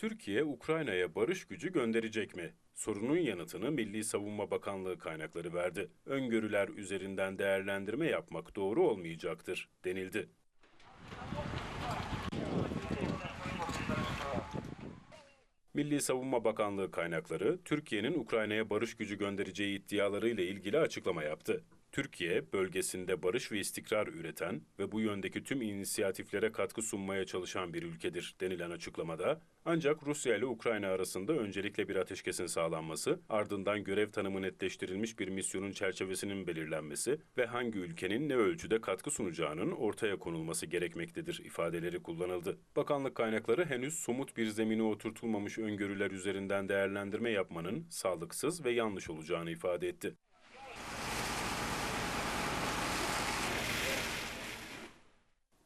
Türkiye, Ukrayna'ya barış gücü gönderecek mi? Sorunun yanıtını Milli Savunma Bakanlığı kaynakları verdi. Öngörüler üzerinden değerlendirme yapmak doğru olmayacaktır, denildi. Milli Savunma Bakanlığı kaynakları Türkiye'nin Ukrayna'ya barış gücü göndereceği iddialarıyla ilgili açıklama yaptı. Türkiye, bölgesinde barış ve istikrar üreten ve bu yöndeki tüm inisiyatiflere katkı sunmaya çalışan bir ülkedir denilen açıklamada, ancak Rusya ile Ukrayna arasında öncelikle bir ateşkesin sağlanması, ardından görev tanımı netleştirilmiş bir misyonun çerçevesinin belirlenmesi ve hangi ülkenin ne ölçüde katkı sunacağının ortaya konulması gerekmektedir ifadeleri kullanıldı. Bakanlık kaynakları henüz somut bir zemine oturtulmamış öngörüler üzerinden değerlendirme yapmanın sağlıksız ve yanlış olacağını ifade etti.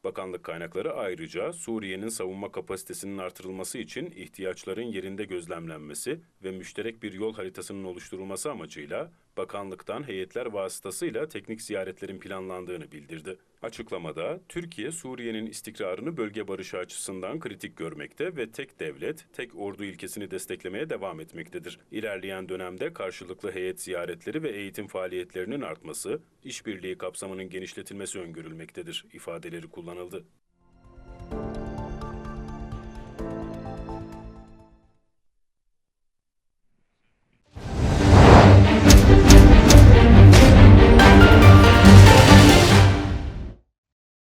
Bakanlık kaynakları ayrıca Suriye'nin savunma kapasitesinin artırılması için ihtiyaçların yerinde gözlemlenmesi ve müşterek bir yol haritasının oluşturulması amacıyla bakanlıktan heyetler vasıtasıyla teknik ziyaretlerin planlandığını bildirdi. Açıklamada Türkiye Suriye'nin istikrarını bölge barışı açısından kritik görmekte ve tek devlet, tek ordu ilkesini desteklemeye devam etmektedir. İlerleyen dönemde karşılıklı heyet ziyaretleri ve eğitim faaliyetlerinin artması, işbirliği kapsamının genişletilmesi öngörülmektedir ifadeleri kullanıldı. kullanıldı